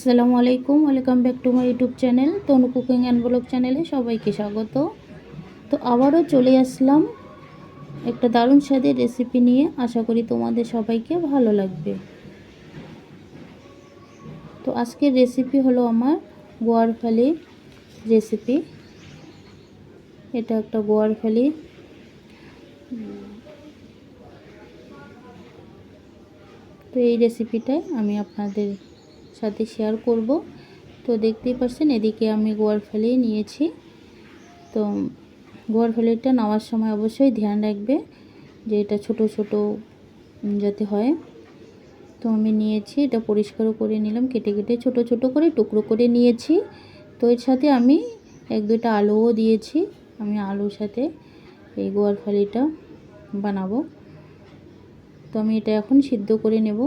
আসসালামু আলাইকুম, welcome back to my YouTube channel, Tanu cooking and vlog চ্যানেলে সবাইকে স্বাগত। তো আবারও চলে আসলাম একটা দারুণ স্বাদের রেসিপি নিয়ে, আশা করি তোমাদের সবাইকে ভালো লাগবে। তো আজকের রেসিপি হলো আমার গোয়ার ফালি রেসিপি এটা একটা গোয়ার ফালি। তো এই রেসিপিটাই আমি আপনাদের সাথে শেয়ার করব। তো দেখতেই পাচ্ছেন এদিকে আমি গোয়ার ফেলে নিয়েছি। তো গোয়ার ফেলেটা নেওয়ার সময় অবশ্যই ধ্যান রাখবে যে এটা ছোট ছোট যাতে হয়। তো আমি নিয়েছি, এটা পরিষ্কারও করে নিলাম, কেটে কেটে ছোট ছোট করে টুকরো করে নিয়েছি। তো এর সাথে আমি এক, দুইটা আলুও দিয়েছি। আমি আলুর সাথে এই গোয়ার ফালিটা বানাবো। তো আমি এটা এখন সিদ্ধ করে নেব।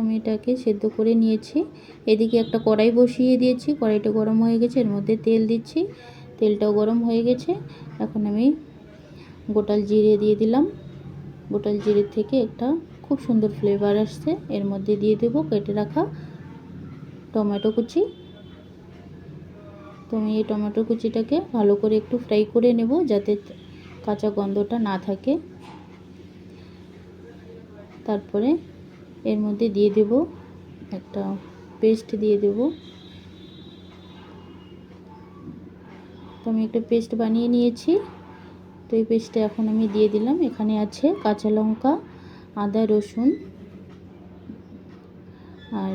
আমি এটাকে সেদ্ধ করে নিয়েছি। এদিকে একটা কড়াই বসিয়ে দিয়েছি। কড়াইটা গরম হয়ে গেছে, এর মধ্যে তেল দিচ্ছি। তেলটাও গরম হয়ে গেছে। এখন আমি গোটাল জিরে দিয়ে দিলাম। গোটাল জিরে থেকে একটা খুব সুন্দর ফ্লেভার আসছে। এর মধ্যে দিয়ে দেবো কেটে রাখা টমেটো কুচি। তো আমি এই টমেটো কুচিটাকে ভালো করে একটু ফ্রাই করে নেব যাতে কাঁচা গন্ধটা না থাকে। তারপরে এর মধ্যে দিয়ে দেব একটা পেস্ট দিয়ে দেব। তো আমি একটা পেস্ট বানিয়ে নিয়েছি। তো এই পেস্টটা এখন আমি দিয়ে দিলাম। এখানে আছে কাঁচা লঙ্কা, আদা, রসুন আর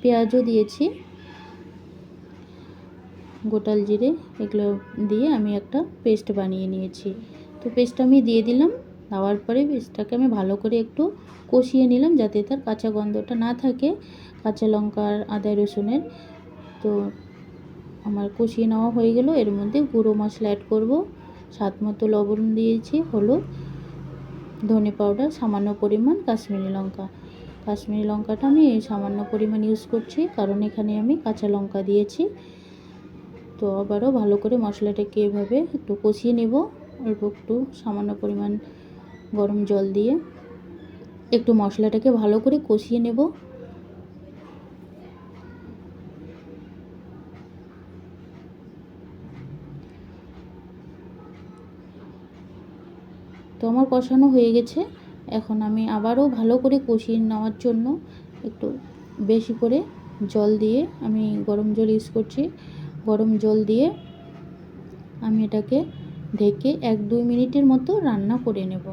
পেঁয়াজও দিয়েছি। গোটাল জিরে এগুলো দিয়ে আমি একটা পেস্ট বানিয়ে নিয়েছি। তো পেস্ট আমি দিয়ে দিলাম। দেওয়ার পরে পেস্টটাকে আমি ভালো করে একটু কষিয়ে নিলাম যাতে তার কাঁচা গন্ধটা না থাকে। কাঁচা লঙ্কার আদা, রসুনের। তো আমার কষিয়ে নেওয়া হয়ে গেল। এর মধ্যে গুঁড়ো মশলা অ্যাড করব। স্বাদ মতো লবণ দিয়েছি, হলুদ, ধনে পাউডার, সামান্য পরিমাণ কাশ্মীরি লঙ্কা। কাশ্মীরি লঙ্কাটা আমি সামান্য পরিমাণ ইউজ করছি, কারণ এখানে আমি কাঁচা লঙ্কা দিয়েছি। তো আবারও ভালো করে মশলাটাকে এভাবে একটু কষিয়ে নেব। অল্প একটু সামান্য পরিমাণ গরম জল দিয়ে একটু মশলাটাকে ভালো করে কষিয়ে নেব। তো আমার কষানো হয়ে গেছে। এখন আমি আবারও ভালো করে কষিয়ে নেওয়ার জন্য একটু বেশি করে জল দিয়ে আমি গরম জল ইউজ করছি। গরম জল দিয়ে আমি এটাকে ঢেকে এক দুই মিনিটের মতো রান্না করে নেব।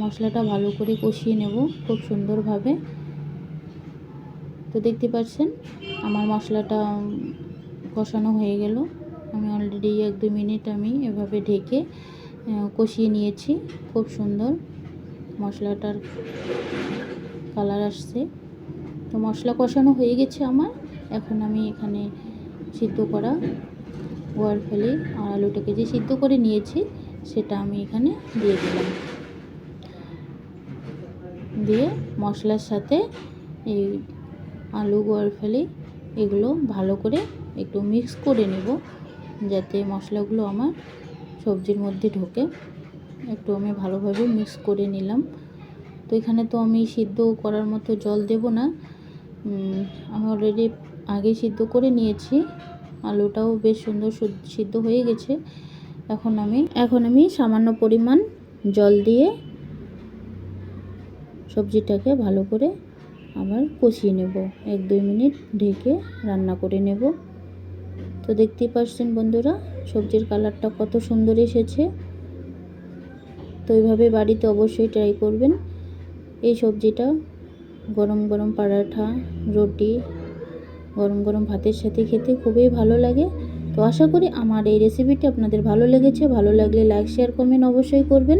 মশলাটা ভালো করে কষিয়ে নেব খুব সুন্দরভাবে। তো দেখতে পাচ্ছেন, আমার মশলাটা কষানো হয়ে গেল। আমি অলরেডি এক দু মিনিট আমি এভাবে ঢেকে কষিয়ে নিয়েছি। খুব সুন্দর মশলাটার কালার আসছে। তো মশলা কষানো হয়ে গেছে আমার। এখন আমি এখানে সিদ্ধ করা গোয়ার ফেলে আর আলুটাকে যে সিদ্ধ করে নিয়েছি, সেটা আমি এখানে দিয়ে দিলাম। দিয়ে মশলার সাথে এই আলু গোয়ার ফেলে এগুলো ভালো করে একটু মিক্স করে নেব, যাতে মশলাগুলো আমার সবজির মধ্যে ঢোকে। একটু আমি ভালোভাবে মিক্স করে নিলাম। তো এখানে তো আমি সিদ্ধ করার মতো জল দেব না। আমি অলরেডি আগে সিদ্ধ করে নিয়েছি। আলুটাও বেশ সুন্দর সিদ্ধ হয়ে গেছে। এখন আমি এখন আমি সামান্য পরিমাণ জল দিয়ে সবজিটাকে ভালো করে আবার কষিয়ে নেব। এক, দুই মিনিট ঢেকে রান্না করে নেব। তো দেখতেই পাচ্ছেন বন্ধুরা, সবজির কালারটা কত সুন্দর এসেছে। তো এইভাবে বাড়িতে অবশ্যই ট্রাই করবেন। এই সবজিটা গরম গরম পরাঠা, রুটি, গরম গরম ভাতের সাথে খেতে খুবই ভালো লাগে। তো আশা করি আমার এই রেসিপিটি আপনাদের ভালো লেগেছে। ভালো লাগলে লাইক শেয়ার কমেন্ট অবশ্যই করবেন।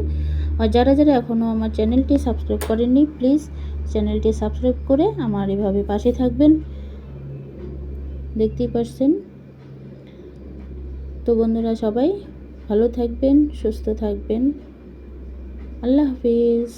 আর যারা যারা এখনও আমার চ্যানেলটি সাবস্ক্রাইব করেননি প্লিজ চ্যানেলটি সাবস্ক্রাইব করে আমার এভাবে পাশে থাকবেন। দেখতেই পারছেন? তো বন্ধুরা সবাই ভালো থাকবেন, সুস্থ থাকবেন। আল্লাহ হাফিজ।